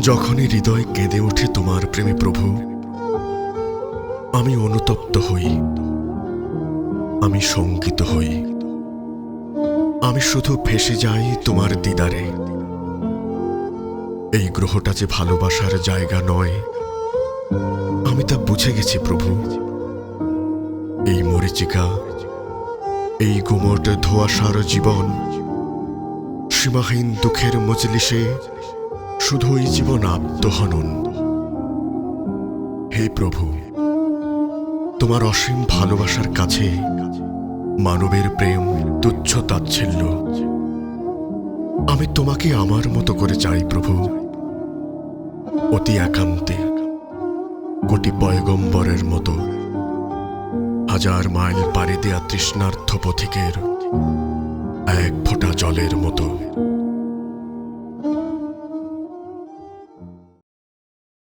যখনই হৃদয় কেঁদে ওঠে তোমার প্রেমে প্রভু, আমি অনুতপ্ত হই। আমি শঙ্কিত হই। আমি শুধু ফেসে যাই তোমার দিদারে। এই গ্রহটা যে ভালোবাসার জায়গা নয়, আমি তা বুঝে গেছি প্রভু। এই মরিচিকা, এই গুমট ধোয়াশার জীবন, সীমাহীন দুঃখের মজলিসে শুধুই জীবন আত্মহনন। হে প্রভু, তোমার অসীম ভালোবাসার কাছে মানবের প্রেম, তুচ্ছ তাচ্ছিল্য, আমি তোমাকে আমার মতো করে চাই প্রভু। অতি একান্তে, কোটি পয়গম্বরের মতো, হাজার মাইল পাড়ি দেয়া তৃষ্ণার্থ পথিকের এক ফোঁটা জলের মতো।